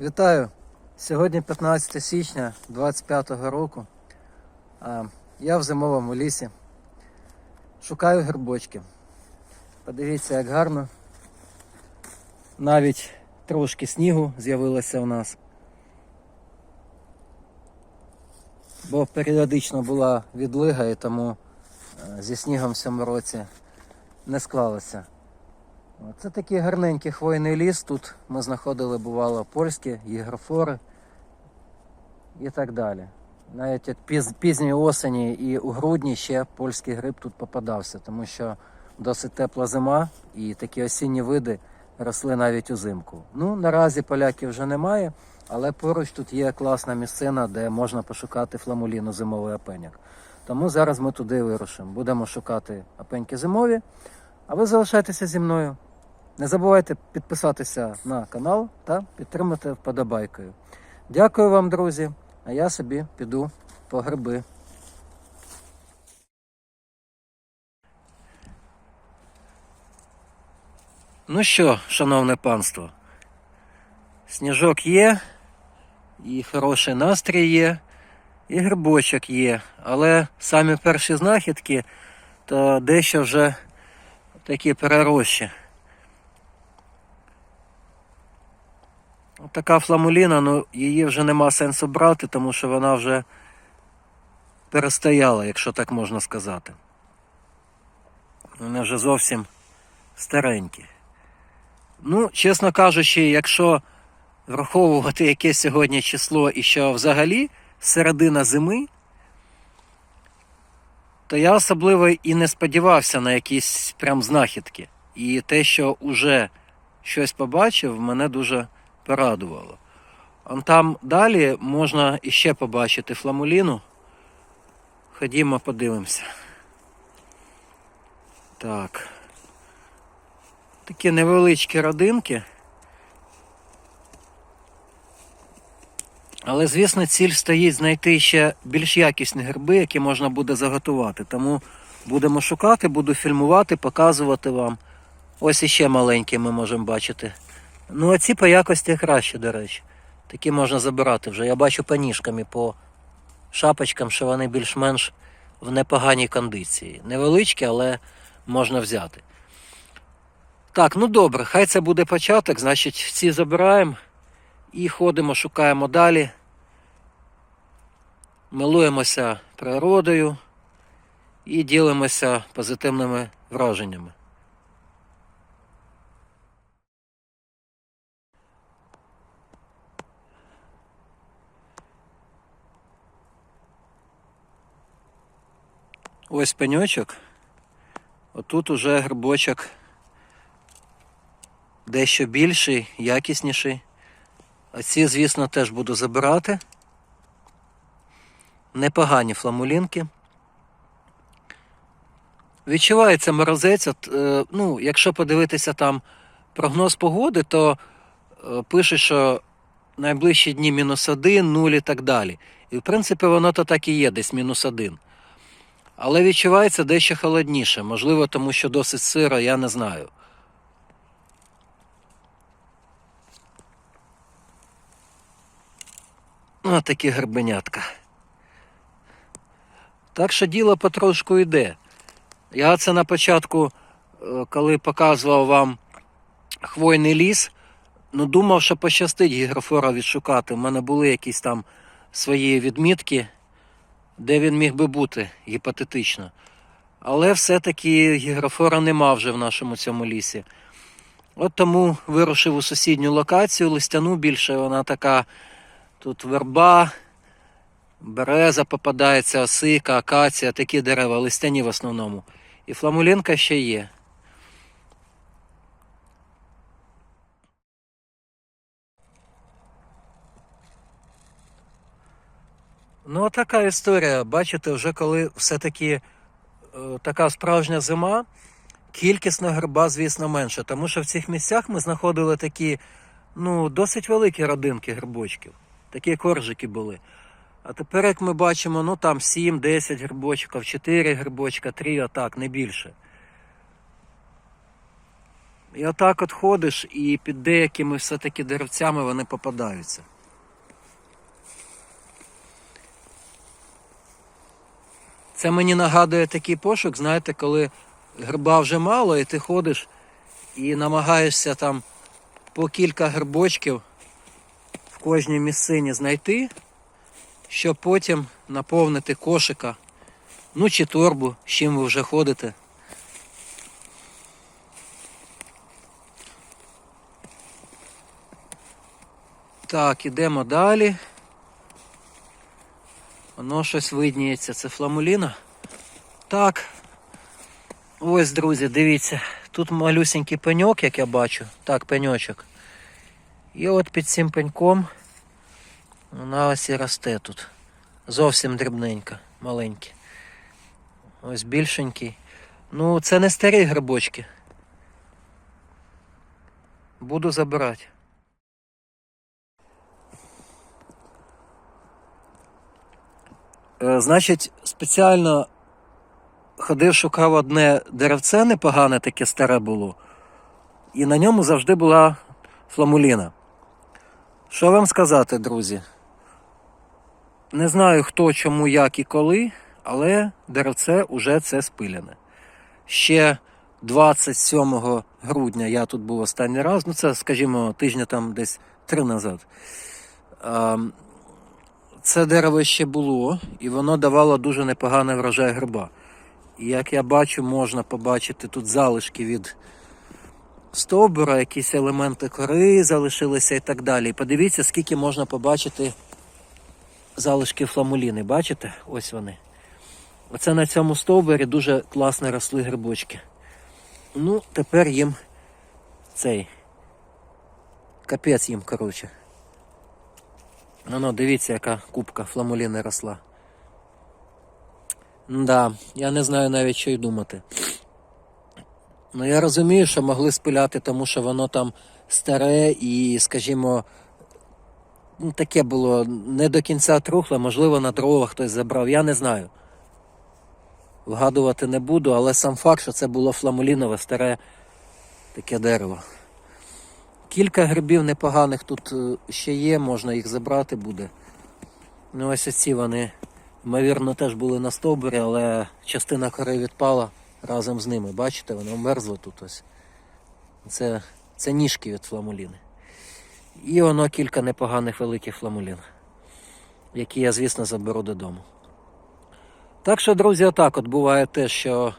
Вітаю! Сьогодні 15 січня 25 року. Я в зимовому лісі. Шукаю грибочки. Подивіться, як гарно. Навіть трошки снігу з'явилося у нас. Бо періодично була відлига і тому е, зі снігом в цьому році не склалося. Це такий гарненький хвойний ліс. Тут ми знаходили, бувало, польські гігрофори і так далі. Навіть піз, пізньої осені і у грудні ще польський гриб тут попадався, тому що досить тепла зима і такі осінні види росли навіть узимку. Ну, наразі поляків вже немає, але поруч тут є класна місцина, де можна пошукати фламуліну зимовий опеняк. Тому зараз ми туди вирушимо. Будемо шукати опеньки зимові, а ви залишайтеся зі мною. Не забувайте підписатися на канал та підтримати вподобайкою. Дякую вам, друзі. А я собі піду по гриби. Ну що, шановне панство, сніжок є, і хороший настрій є, і грибочок є. Але самі перші знахідки то дещо вже такі перерощі. Така фламуліна, ну її вже нема сенсу брати, тому що вона вже перестояла, якщо так можна сказати. Вони вже зовсім старенькі. Ну, чесно кажучи, якщо враховувати яке сьогодні число і що взагалі середина зими, то я особливо і не сподівався на якісь прям знахідки. І те, що уже щось побачив, мене дуже порадувало. Там далі можна іще побачити фламуліну. Ходімо, подивимося. Так. Такі невеличкі родинки. Але, звісно, ціль стоїть знайти ще більш якісні гриби, які можна буде заготувати. Тому будемо шукати, буду фільмувати, показувати вам. Ось іще маленькі ми можемо бачити. Ну, а ці по якості краще, до речі. Такі можна забирати вже. Я бачу по ніжкам по шапочкам, що вони більш-менш в непоганій кондиції. Невеличкі, але можна взяти. Так, ну добре, хай це буде початок, значить, ці забираємо і ходимо, шукаємо далі. Милуємося природою і ділимося позитивними враженнями. Ось пеньочок. Отут уже грибочок дещо більший, якісніший. А ці, звісно, теж буду забирати. Непогані фламулінки. Відчувається морозець. От, е, ну, якщо подивитися там прогноз погоди, то е, пише, що найближчі дні мінус один, нуль і так далі. І в принципі воно то так і є, десь мінус один. Але відчувається дещо холодніше. Можливо, тому що досить сиро, я не знаю. Ну, такі грибенятка. Так що діло потрошку йде. Я це на початку, е, коли показував вам хвойний ліс, ну думав, що пощастить гігрофора відшукати. У мене були якісь там свої відмітки, де він міг би бути гіпотетично. Але все-таки гігрофора нема вже в нашому цьому лісі. От тому вирушив у сусідню локацію, листяну більше, вона така. Тут верба, береза попадається, осика, акація, такі дерева, листяні в основному. І фламулінка ще є. Ну, така історія. Бачите, вже коли все-таки е, така справжня зима, кількісно гриба, звісно, менше. Тому що в цих місцях ми знаходили такі ну, досить великі родинки грибочків. Такі коржики були. А тепер, як ми бачимо, ну там 7-10 грибочків, 4 грибочка, 3 отак, не більше. І отак от ходиш, і під деякими все-таки деревцями вони попадаються. Це мені нагадує такий пошук, знаєте, коли гриба вже мало, і ти ходиш і намагаєшся там по кілька грибочків в кожній місцині знайти, щоб потім наповнити кошика, ну чи торбу, з чим ви вже ходите. Так, ідемо далі. Воно щось видніється. Це фламуліна. Так. Ось, друзі, дивіться. Тут малюсенький пеньок, як я бачу. Так, пеньочок. І от під цим пеньком вона ось і росте тут. Зовсім дрібненька, маленька. Ось більшенький. Ну, це не старі грибочки. Буду забирати. Значить, спеціально ходив, шукав одне деревце непогане, таке старе було. І на ньому завжди була фламуліна. Що вам сказати, друзі? Не знаю хто, чому, як і коли, але деревце уже це спиляне. Ще 27 грудня я тут був останній раз, ну це, скажімо, тижня там десь три назад. Це дерево ще було, і воно давало дуже непоганий врожай гриба. І як я бачу, можна побачити тут залишки від стовбура, якісь елементи кори залишилися і так далі. Подивіться, скільки можна побачити залишки фламуліни. Бачите? Ось вони. Оце на цьому стовбурі дуже класно росли грибочки. Ну, тепер їм цей капець їм, коротше. Ну, ну, дивіться, яка кубка фламуліни росла. Да, я не знаю навіть, що й думати. Ну, я розумію, що могли спиляти, тому що воно там старе і, скажімо, ну, таке було не до кінця трухле, можливо, на дрова хтось забрав, я не знаю. Вгадувати не буду, але сам факт, що це було фламулінове старе таке дерево. Кілька грибів непоганих тут е, ще є, можна їх забрати буде. Ну ось ці вони, ймовірно, теж були на стовбурі, але частина кори відпала разом з ними. Бачите, воно вмерзло тут ось. Це, це ніжки від фламуліни. І воно кілька непоганих великих фламулін, які я, звісно, заберу додому. Так що, друзі, отак от буває те, що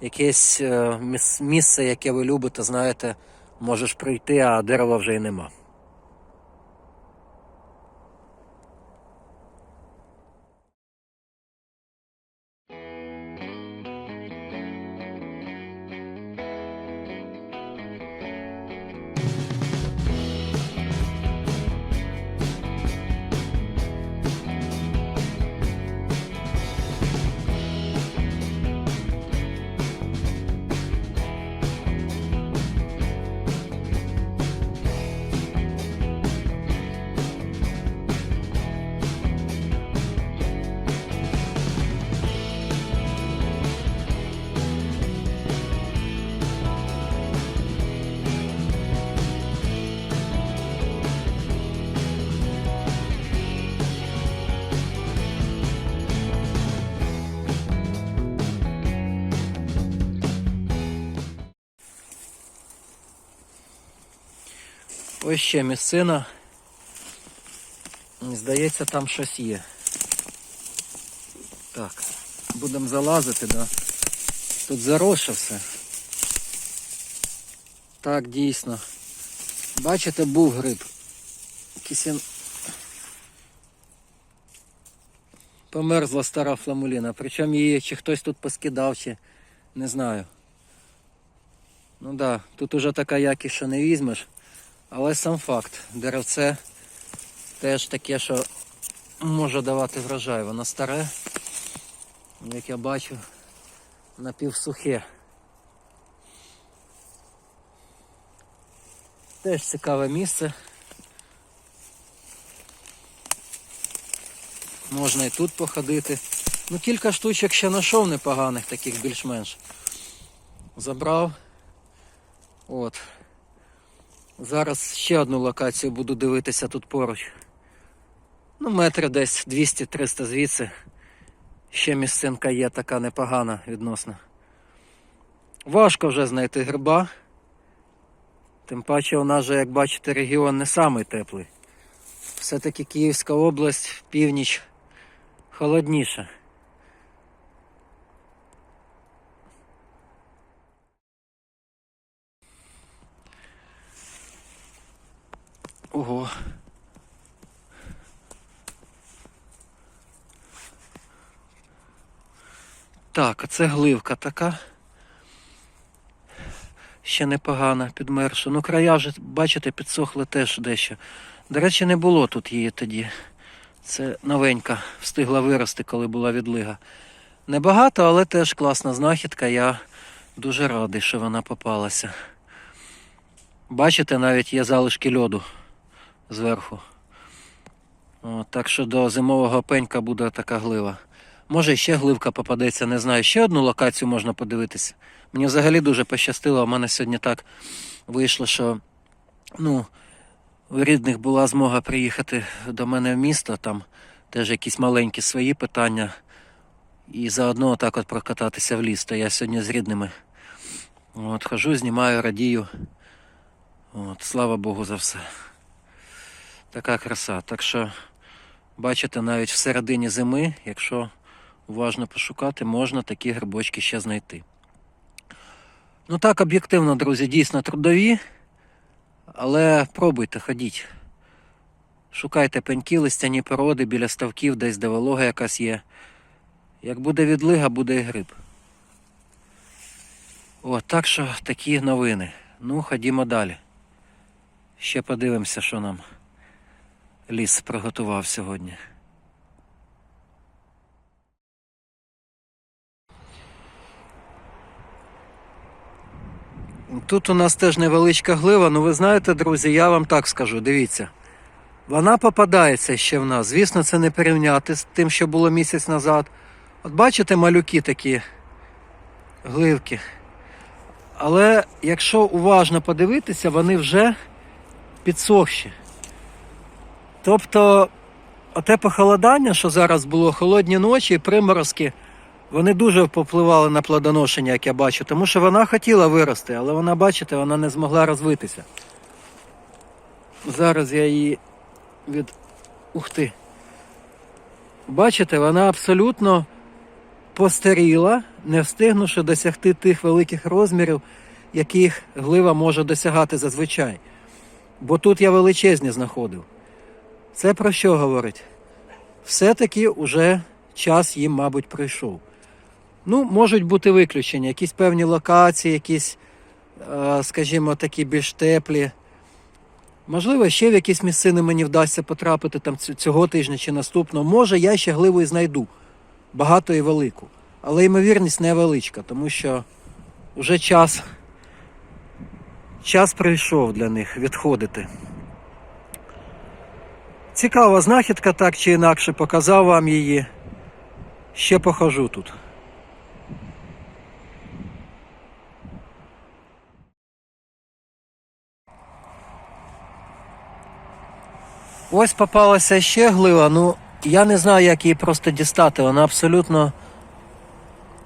якесь е, місце, яке ви любите, знаєте, можеш прийти, а дерева вже й нема. Ось ще місцина. Здається, там щось є. Так, будемо залазити, да. Тут заросше все. Так, дійсно. Бачите, був гриб. Якийсь він померзла стара фламуліна. Причому її чи хтось тут поскидав, чи не знаю. Ну да, тут уже така якість, що не візьмеш. Але сам факт, деревце теж таке, що може давати врожай. Воно старе, як я бачу, напівсухе. Теж цікаве місце. Можна і тут походити. Ну, кілька штучок ще знайшов непоганих, таких більш-менш. Забрав. От. Зараз ще одну локацію буду дивитися тут поруч. Ну, метри десь 200-300 звідси. Ще місцинка є така непогана відносно. Важко вже знайти гриба. Тим паче у нас же, як бачите, регіон не самий теплий. Все-таки Київська область, північ холодніша. Так, а це гливка така. Ще непогана, підмерша. Ну, края вже, бачите, підсохли теж дещо. До речі, не було тут її тоді. Це новенька, встигла вирости, коли була відлига. Небагато, але теж класна знахідка. Я дуже радий, що вона попалася. Бачите, навіть є залишки льоду зверху. О, так що до зимового пенька буде така глива. Може, ще гливка попадеться, не знаю. Ще одну локацію можна подивитися. Мені взагалі дуже пощастило. У мене сьогодні так вийшло, що ну, у рідних була змога приїхати до мене в місто, там теж якісь маленькі свої питання. І заодно так от прокататися в ліс. То я сьогодні з рідними. От, хожу, знімаю, радію. От, слава Богу за все. Така краса. Так що, бачите, навіть в середині зими, якщо уважно пошукати, можна такі грибочки ще знайти. Ну так, об'єктивно, друзі, дійсно трудові, але пробуйте, ходіть. Шукайте пеньки, листяні породи біля ставків, десь де волога якась є. Як буде відлига, буде і гриб. О, так що такі новини. Ну, ходімо далі. Ще подивимося, що нам ліс приготував сьогодні. Тут у нас теж невеличка глива, ну ви знаєте, друзі, я вам так скажу, дивіться. Вона попадається ще в нас. Звісно, це не порівняти з тим, що було місяць назад. От бачите, малюки такі гливки. Але якщо уважно подивитися, вони вже підсохші. Тобто, оте похолодання, що зараз було, холодні ночі і приморозки, вони дуже попливали на плодоношення, як я бачу, тому що вона хотіла вирости, але вона, бачите, вона не змогла розвитися. Зараз я її від. Ух ти. Бачите, вона абсолютно постаріла, не встигнувши досягти тих великих розмірів, яких глива може досягати зазвичай. Бо тут я величезні знаходив. Це про що говорить? Все-таки уже час їм, мабуть, прийшов. Ну, можуть бути виключення, якісь певні локації, якісь, е, скажімо, такі більш теплі. Можливо, ще в якісь місцини мені вдасться потрапити там цього тижня чи наступного. Може, я ще гливу і знайду. Багато і велику. Але ймовірність невеличка, тому що вже час, час прийшов для них відходити. Цікава знахідка, так чи інакше, показав вам її. Ще похожу тут. Ось попалася ще глива, ну я не знаю, як її просто дістати. Вона абсолютно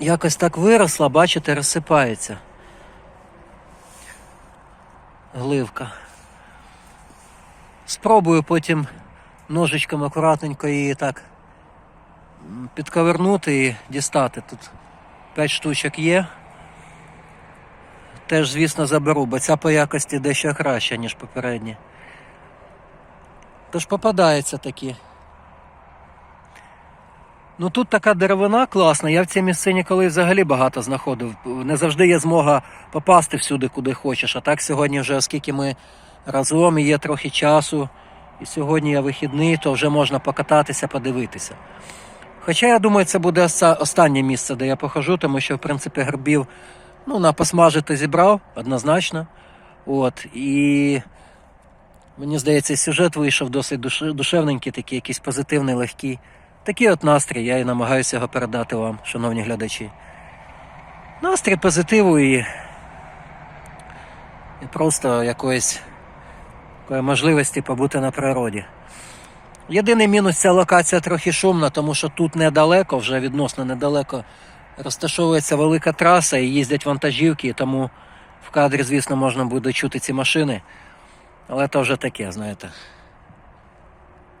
якось так виросла, бачите, розсипається. Гливка. Спробую потім ножичком акуратненько її так підковернути і дістати. Тут 5 штучок є. Теж, звісно, заберу, бо ця по якості дещо краща, ніж попередні. Тож попадаються такі. Ну тут така деревина класна. Я в цій місцині коли взагалі багато знаходив. Не завжди є змога попасти всюди, куди хочеш. А так сьогодні, вже оскільки ми разом і є трохи часу, і сьогодні я вихідний, то вже можна покататися, подивитися. Хоча я думаю, це буде останнє місце, де я похожу, тому що, в принципі, грибів ну, на посмажити зібрав однозначно. От, і Мені здається, сюжет вийшов досить душевненький, такий якийсь позитивний, легкий. Такий от настрій, я і намагаюся його передати вам, шановні глядачі. Настрій позитиву і і просто якоїсь можливості побути на природі. Єдиний мінус ця локація трохи шумна, тому що тут недалеко, вже відносно недалеко, розташовується велика траса і їздять вантажівки, тому в кадрі, звісно, можна буде чути ці машини. Але то вже таке, знаєте.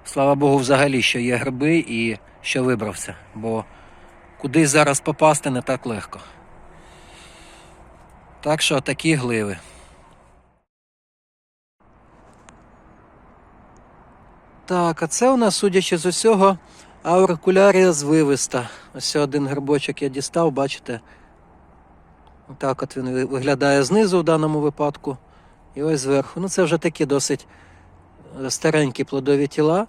Слава Богу, взагалі, що є гриби і що вибрався, бо кудись зараз попасти не так легко. Так що такі гливи. Так, а це у нас, судячи з усього, аурикулярія звивиста. Ось один грибочок я дістав, бачите. Так от він виглядає знизу в даному випадку. І ось зверху. Ну, це вже такі досить е, старенькі плодові тіла.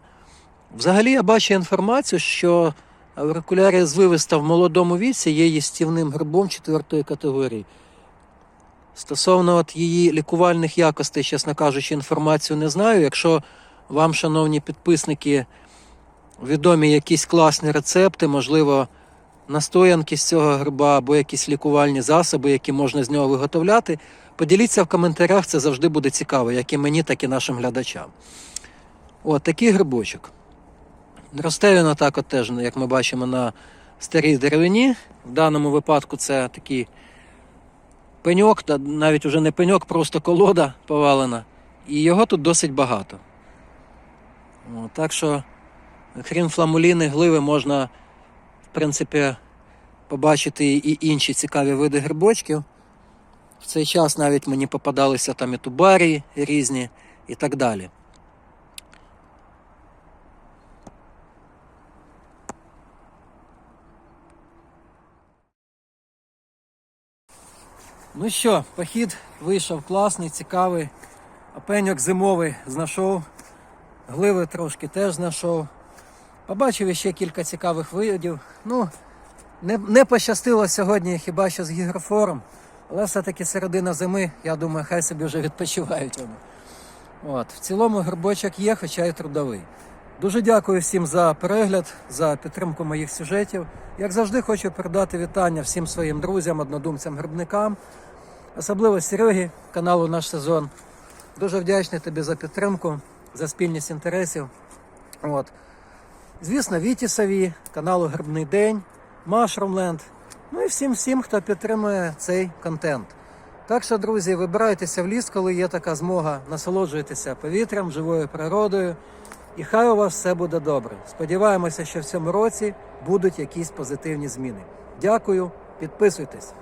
Взагалі я бачу інформацію, що аурикулярія звивиста в молодому віці є їстівним грибом четвертої категорії. Стосовно от її лікувальних якостей, чесно кажучи, інформацію не знаю. Якщо вам, шановні підписники, відомі якісь класні рецепти, можливо, настоянки з цього гриба або якісь лікувальні засоби, які можна з нього виготовляти, поділіться в коментарях, це завжди буде цікаво, як і мені, так і нашим глядачам. От такий грибочок. Росте він отак от теж, як ми бачимо, на старій деревині. В даному випадку це такий пеньок, навіть уже не пеньок, просто колода повалена. І його тут досить багато. О, так що, крім фламуліни, гливи, можна, в принципі, побачити і інші цікаві види грибочків. В цей час навіть мені попадалися там і тубарії різні і так далі. Ну що, похід вийшов класний, цікавий. Опеньок зимовий знайшов. Гливи трошки теж знайшов. Побачив ще кілька цікавих видів. Ну, не, не пощастило сьогодні хіба що з гігрофором, але все-таки середина зими, я думаю, хай собі вже відпочивають вони. От, в цілому грибочок є, хоча й трудовий. Дуже дякую всім за перегляд, за підтримку моїх сюжетів. Як завжди, хочу передати вітання всім своїм друзям, однодумцям, грибникам, особливо Серегі, каналу Наш сезон. Дуже вдячний тобі за підтримку, за спільність інтересів. От. Звісно, Вітісові, каналу Грибний День, Машрумленд. Ну і всім всім, хто підтримує цей контент. Так що, друзі, вибирайтеся в ліс, коли є така змога, насолоджуйтеся повітрям, живою природою. І хай у вас все буде добре. Сподіваємося, що в цьому році будуть якісь позитивні зміни. Дякую, підписуйтесь.